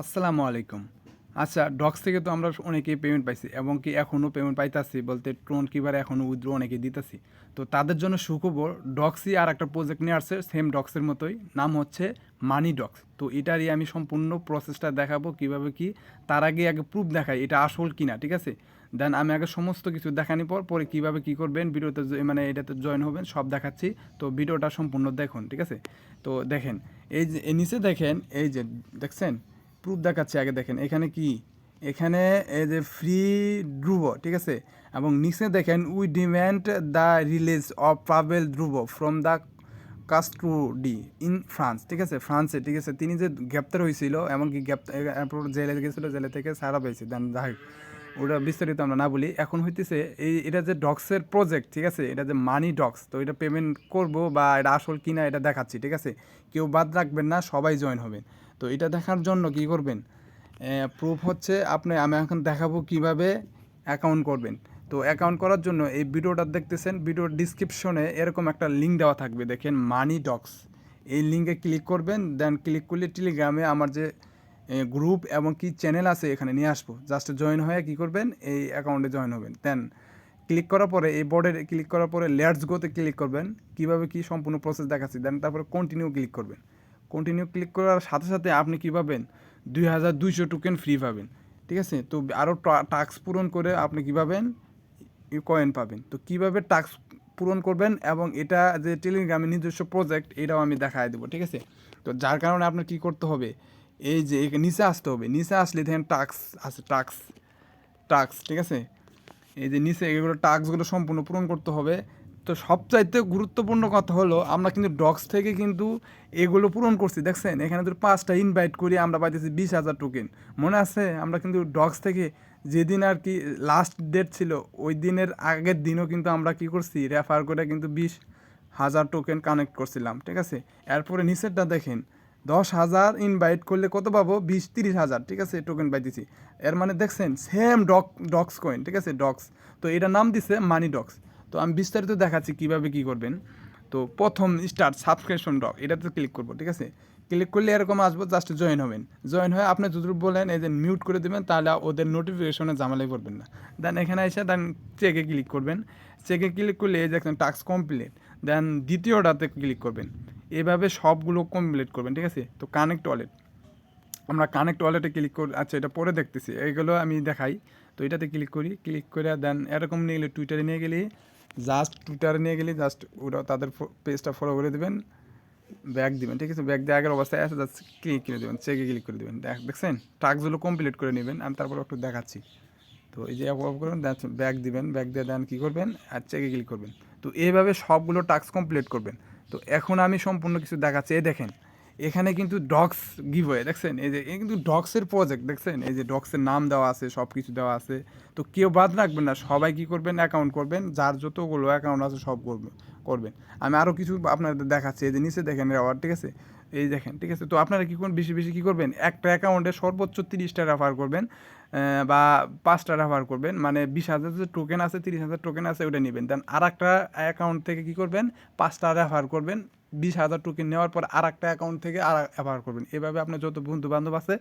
আসসালামু আলাইকুম। আচ্ছা ডক্স থেকে তো আমরা অনেকেই পেমেন্ট পাইছি এবং কি এখনও পেমেন্ট পাইতাছি বলতে টোন কিবার এখনও উইথড্র অনেকে দিতেছি। তো তাদের জন্য সুখবর, ডক্সই আর একটা প্রজেক্ট নিয়ে আসছে সেম ডক্সের মতোই, নাম হচ্ছে মানি ডক্স তো এটারই আমি সম্পূর্ণ প্রসেসটা দেখাবো কীভাবে কি, তার আগে আগে প্রুফ দেখাই এটা আসল কিনা, ঠিক আছে? দেন আমি আগে সমস্ত কিছু দেখানি পর, পরে কীভাবে কী করবেন, ভিডিওতে মানে এটাতে জয়েন হবেন, সব দেখাচ্ছি। তো ভিডিওটা সম্পূর্ণ দেখুন, ঠিক আছে? তো দেখেন, এই যে নিচে দেখেন, এই যে, দেখছেন? প্রুফ দেখাচ্ছে আগে দেখেন। এখানে কি? এখানে এই যে ফ্রি ধ্রুব, ঠিক আছে? এবং নিচে দেখেন we demand the release of travel Dhruv from the custody in France ঠিক আছে? ফ্রান্সে ঠিক আছে? তিনি যে গ্রেপ্তার হয়েছিল, এমনকি গ্রেপ্তার জেলে গেছিল, জেলে থেকে সারা পেয়েছে, দেন যাই ওটা বিস্তারিত আমরা না বলি। এখন হইতেছে এই, এটা যে ডক্সের প্রজেক্ট ঠিক আছে? এটা যে মানি ডক্স তো এটা পেমেন্ট করব বা এটা আসল কিনা এটা দেখাচ্ছি, ঠিক আছে? কেউ বাদ রাখবেন না, সবাই জয়েন হবেন। তো এটা দেখার জন্য কি করবেন? প্রুফ হচ্ছে আপনি, আমি এখন দেখাবো কীভাবে অ্যাকাউন্ট করবেন। তো অ্যাকাউন্ট করার জন্য এই ভিডিওটা দেখতেছেন, ভিডিওর ডিসক্রিপশনে এরকম একটা লিঙ্ক দেওয়া থাকবে। দেখেন মানি ডক্স এই লিঙ্কে ক্লিক করবেন দেন ক্লিক করলে টেলিগ্রামে আমার যে গ্রুপ এবং কি চ্যানেল আছে এখানে নিয়ে আসব। জাস্ট জয়েন হয়ে কি করবেন? এই অ্যাকাউন্টে জয়েন হবেন। দেন ক্লিক করার পরে, এই বোর্ডে ক্লিক করার পরে লেটস গোতে ক্লিক করবেন। কীভাবে কি সম্পূর্ণ প্রসেস দেখাচ্ছি? দেন তারপরে কন্টিনিউ ক্লিক করবেন। কন্টিনিউ ক্লিক করার সাথে সাথে আপনি কী পাবেন? দুই হাজার দুইশো টোকেন ফ্রি পাবেন। ঠিক আছে? তো আরও টাস্ক পূরণ করে আপনি কী পাবেন? কয়েন পাবেন। তো কীভাবে টাস্ক পূরণ করবেন এবং এটা যে টেলিগ্রামের নিজস্ব প্রজেক্ট এটাও আমি দেখায় দেবো। ঠিক আছে? তো যার কারণে আপনার কি করতে হবে? এই যে নিচে আসতে হবে। নিচে আসলে দেখেন টাক্স আছে, টাক্স টাক্স, ঠিক আছে? এই যে নিচে এগুলো টাস্কগুলো সম্পূর্ণ পূরণ করতে হবে। তো সবচাইতে গুরুত্বপূর্ণ কথা হলো, আমরা কিন্তু ডক্স থেকে কিন্তু এগুলো পূরণ করছি। দেখছেন? এখানে তো পাঁচটা ইনভাইট করি, আমরা পাইতেছি বিশ হাজার টোকেন মনে আছে? আমরা কিন্তু ডক্স থেকে যেদিন আর কি লাস্ট ডেট ছিল, ওই দিনের আগের দিনও কিন্তু আমরা কি করছি? রেফার করে কিন্তু বিশ হাজার টোকেন কানেক্ট করছিলাম, ঠিক আছে? এরপরে নিচেরটা দেখেন। দশ হাজার ইনভাইট করলে কত পাবো? বিশ, তিরিশ হাজার, ঠিক আছে? টোকেন পাইতেছি। এর মানে দেখছেন সেম ডক ডক্স কয়েন ঠিক আছে? ডক্স তো এটা নাম দিছে মানি ডক্স তো আমি বিস্তারিত দেখাচ্ছি কীভাবে কি করবেন। তো প্রথম স্টার্ট সাবস্ক্রিপশন ডক এটাতে ক্লিক করব, ঠিক আছে? ক্লিক করলে এরকম আসব জাস্ট জয়েন হবেন। জয়েন হয়ে আপনি যদি বলেন, এই যে মিউট করে দেবেন, তাহলে ওদের নোটিফিকেশনে জামালাই করবেন না। দেন এখানে এসে দেন চেকে ক্লিক করবেন। চেকে ক্লিক করলে এই যে একটা টাস্ক কমপ্লিট দেন দ্বিতীয়টাতে ক্লিক করবেন। এভাবে সবগুলো কমপ্লিট করবেন, ঠিক আছে? তো কানেক্ট ওয়ালেট আমরা কানেক্ট ওয়ালেটে ক্লিক করি আচ্ছা এটা পরে দেখতেছি। এইগুলো আমি দেখাই। তো এটাতে ক্লিক করি ক্লিক করে দেন এরকম নিয়ে গেলে টুইটারে নিয়ে গেলে জাস্ট টুইটারে নিয়ে গেলে জাস্ট ওরা তাদের পেজটা ফলো করে দেবেন। ব্যাগ দিবেন, ঠিক আছে? ব্যাগ দিয়ে আগের অবস্থায় আছে জাস্ট ক্লিক করে দেবেন চেকে ক্লিক করে দেবেন। দেখ, দেখছেন? টাস্কগুলো কমপ্লিট করে নেবেন। আমি তারপর একটু দেখাচ্ছি। তো এই যে অফ করবেন ব্যাক দিবেন। ব্যাগ দিয়ে দেন কী করবেন? আর চেকে ক্লিক করবেন। তো এইভাবে সবগুলো টাস্ক কমপ্লিট করবেন। তো এখন আমি সম্পূর্ণ কিছু দেখাচ্ছি। এই দেখেন, এখানে কিন্তু ডগস গিভ হয়ে দেখছেন? এই যে কিন্তু ডগসের প্রজেক্ট দেখছেন? এই যে ডগসের নাম দেওয়া আছে সব কিছু দেওয়া আছে। তো কেউ বাদ রাখবেন না, সবাই কি করবেন? অ্যাকাউন্ট করবেন। যার যতগুলো অ্যাকাউন্ট আছে সব করবেন করবেন। আমি আরও কিছু আপনাদের দেখাচ্ছি। এই যে নিচে দেখেন রেওয়ার ঠিক আছে? এই দেখেন, ঠিক আছে? তো আপনারা কী করবেন বেশি বেশি কী করবেন? একটা অ্যাকাউন্টে সর্বোচ্চ তিরিশটা রেফার করবেন বা পাঁচটা রেফার করবেন মানে বিশ হাজার যে টোকেন আছে, তিরিশ হাজার টোকেন আছে ওটা নেবেন। দেন আর একটা অ্যাকাউন্ট থেকে কী করবেন? পাঁচটা রেফার করবেন, বিশ হাজার টোকেন নেওয়ার পর আর একটা অ্যাকাউন্ট থেকে আর রেফার করবেন। এভাবে আপনার যত বন্ধু বান্ধব আছে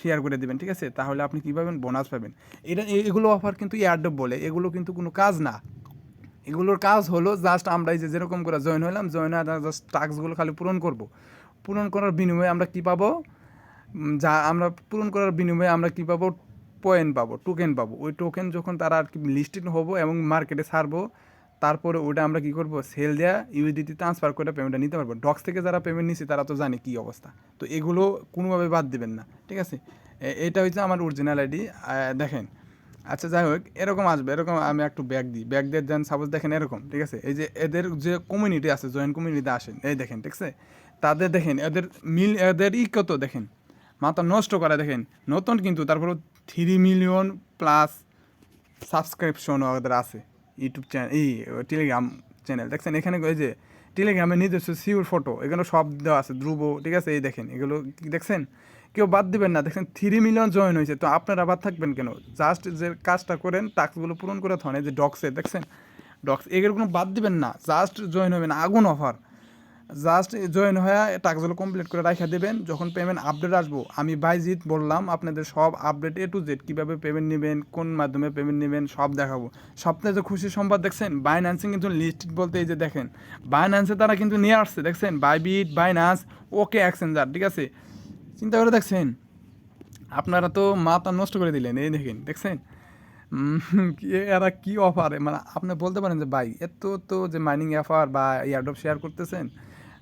শেয়ার করে দেবেন, ঠিক আছে? তাহলে আপনি কী পাবেন? বোনাস পাবেন। এটা এগুলো অফার কিন্তু এয়ারডপ বলে। এগুলো কিন্তু কোনো কাজ না। এগুলোর কাজ হলো জাস্ট আমরা এই যে যেরকম করে জয়েন হলাম জয়েন হয়ে জাস্ট টাস্কগুলো খালি পূরণ করব। পূরণ করার বিনিময়ে আমরা কি পাবো? যা আমরা পূরণ করার বিনিময়ে আমরা কি পাবো? পয়েন্ট পাবো টোকেন পাবো। ওই টোকেন যখন তারা আর কি লিস্টেড হব এবং মার্কেটে ছাড়বো, তারপরে ওটা আমরা কি করব? সেল দেওয়া ইউএসডিটি ট্রান্সফার করে পেমেন্টটা নিতে পারব। ডক্স থেকে যারা পেমেন্ট নিচ্ছে তারা তো জানে কী অবস্থা। তো এগুলো কোনোভাবে বাদ দেবেন না, ঠিক আছে? এটা হচ্ছে আমার অরিজিনাল আইডি দেখেন আচ্ছা যাই হোক, এরকম আসবে, এরকম আমি একটু ব্যাগ দিই। ব্যাগ দিয়ে দেন সাপোজ দেখেন এরকম, ঠিক আছে? এই যে এদের যে কমিউনিটি আছে জয়েন্ট কমিউনিটিতে আসেন, এই দেখেন, ঠিক আছে? তাদের দেখেন, এদের মিল এদের ই কত দেখেন? মাথা নষ্ট করা দেখেন। নতুন কিন্তু তারপর থ্রি মিলিয়ন প্লাস সাবস্ক্রিপশন ওদের আছে ইউটিউব চ্যানেল এই টেলিগ্রাম চ্যানেল দেখছেন? এখানে এই যে টেলিগ্রামের নিজস্ব সিউর ফটো এগুলো সব দেওয়া আছে, ধ্রুব, ঠিক আছে, এই দেখেন, এগুলো দেখছেন? কেউ বাদ দিবেন না, দেখছেন থ্রি মিলিয়ন জয়েন হয়েছে, তো আপনারা বাদ থাকবেন কেন? জাস্ট যে কাজটা করেন, টাস্কগুলো পূরণ করে থানে যে ডক্সে দেখছেন? ডক্স এগুলো কোনো বাদ দিবেন না জাস্ট জয়েন হবেন, আগুন অফার জাস্ট জয়েন হয়ে টাকাগুলো কমপ্লিট করে রাখা দেবেন। যখন পেমেন্ট আপডেট আসব, আমি বাইজিৎ বললাম আপনাদের সব আপডেট এ টু জেড কীভাবে পেমেন্ট নেবেন, কোন মাধ্যমে পেমেন্ট নেবেন, সব দেখাবো। সবথেকে যে খুশি সংবাদ দেখছেন বাইন্যান্সিং কিন্তু লিস্ট বলতে এই যে দেখেন বাইন্যান্সে তারা কিন্তু নিয়ে আসছে, দেখছেন? বাইবিট বাইনান্স ওকে এক্সচেঞ্জার ঠিক আছে? চিন্তা করে দেখছেন? আপনারা তো মাথা নষ্ট করে দিলেন, এই দেখেন, দেখছেন? এরা কি অফার মানে আপনি বলতে পারেন যে, ভাই, এত তো যে মাইনিং অফার বা এয়ারড্রপ শেয়ার করতেছেন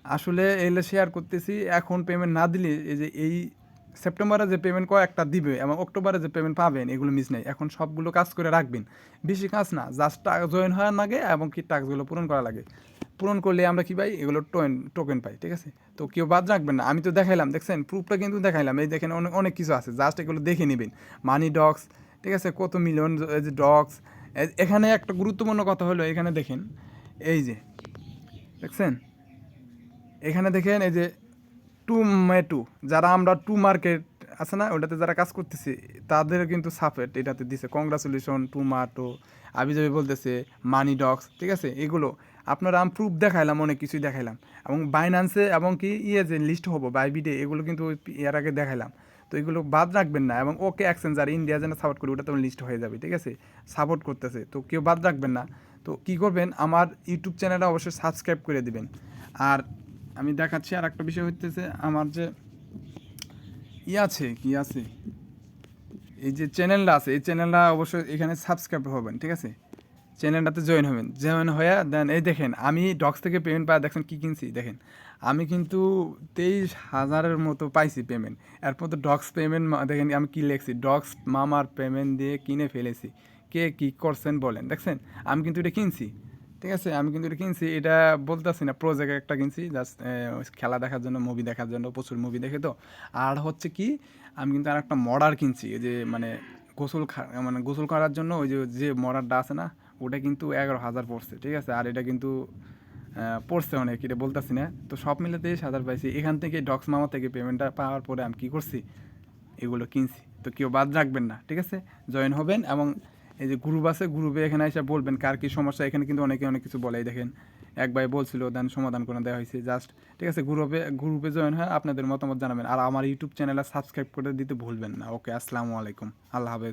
আসলে এলে শেয়ার করতেছি। এখন পেমেন্ট না দিলে এই যে এই সেপ্টেম্বরে যে পেমেন্ট কয়েকটা দিবে এবং অক্টোবরে যে পেমেন্ট পাবেন, এগুলো মিস নেই। এখন সবগুলো কাজ করে রাখবেন। বেশি কাজ না জাস্ট টাকা জয়েন হওয়ার লাগে এবং কি টাস্কগুলো পূরণ করা লাগে। পূরণ করলে আমরা কি পাই? এগুলো টোয়েন টোকেন পাই, ঠিক আছে? তো কেউ বাদ রাখবেন না। আমি তো দেখাইলাম, দেখছেন? প্রুফটা কিন্তু দেখাইলাম। এই দেখেন অনেক অনেক কিছু আছে। জাস্ট এগুলো দেখে নেবেন। মানি ডক্স ঠিক আছে? কত মিলিয়ন যে ডক্স এখানে একটা গুরুত্বপূর্ণ কথা হলো, এখানে দেখেন। এই যে, দেখছেন? এখানে দেখেন এই যে টু মেটু যারা আমরা টু মার্কেট আছে না, ওটাতে যারা কাজ করতেছি, তাদের কিন্তু সাপোর্ট এটাতে দিছে। কংগ্রাচুলেশন টু মাটো আবি যাবি বলতেছে, মানি ডক্স ঠিক আছে? এগুলো। আপনারা আমি প্রুফ দেখাইলাম, অনেক কিছুই দেখাইলাম। এবং বাইন্যান্সে এবং কি ইয়ে যে লিস্ট হব বাইবিডে এগুলো কিন্তু এর আগে দেখাইলাম। তো এগুলো বাদ রাখবেন না। এবং ওকে এক্সচেঞ্জার ইন্ডিয়া যেন সাপোর্ট করি ওটা তো লিস্ট হয়ে যাবে, ঠিক আছে? সাপোর্ট করতেছে। তো কেউ বাদ রাখবেন না। তো কী করবেন, আমার ইউটিউব চ্যানেলটা অবশ্যই সাবস্ক্রাইব করে দিবেন। আর আমি দেখাচ্ছি আর একটা বিষয় হইতেছে আমার যে ই আছে, কি আছে? এই যে চ্যানেলটা আছে, এই চ্যানেলটা অবশ্যই এখানে সাবস্ক্রাইব হবেন, ঠিক আছে? চ্যানেলটাতে জয়েন হবেন। জয়েন হয়ে দেন এই দেখেন, আমি ডক্স থেকে পেমেন্ট পাই দেখেন কী কিনছি, দেখেন। আমি কিন্তু তেইশ হাজারের মতো পাইছি পেমেন্ট এরপর তো ডক্স পেমেন্ট দেখেন আমি কী লিখছি? ডক্স মামার পেমেন্ট দিয়ে কিনে ফেলেছি। কে কী করছেন বলেন, দেখছেন? আমি কিন্তু এটা কিনছি। ঠিক আছে, আমি কিন্তু এটা কিনছি, এটা বলতেছি না প্রজেক্ট একটা কিনছি জাস্ট খেলা দেখার জন্য মুভি দেখার জন্য, প্রচুর মুভি দেখে তো। আর হচ্ছে কি, আমি কিন্তু আর একটা মডার কিনছি যে মানে গোসল মানে গোসল করার জন্য, ওই যে যে মডারটা আছে না, ওটা কিন্তু এগারো হাজার পড়ছে, ঠিক আছে, আর এটা কিন্তু পড়ছে অনেক, এটা বলতেছি না। তো সব মিলে তেইশ হাজার পাইছি, এখান থেকে ডক্স মামা থেকে পেমেন্টটা পাওয়ার পরে আমি কী করছি, এগুলো কিনছি। তো কেউ বাদ রাখবেন না, ঠিক আছে জয়েন হবেন এবং এই যে গ্রুপ আছে গ্রুপে এখানে এসে বলবেন কার কী সমস্যা, এখানে কিন্তু অনেকে অনেক কিছু বলে দেখেন। এক ভাই বলছিল, দেন সমাধান করে দেওয়া হয়েছে জাস্ট ঠিক আছে গ্রুপে গ্রুপে জয়েন হয় আপনাদের মতামত জানাবেন। আর আমার ইউটিউব চ্যানেলে সাবস্ক্রাইব করে দিতে ভুলবেন না। ওকে আসসালামু আলাইকুম। আল্লাহ হাফেজ।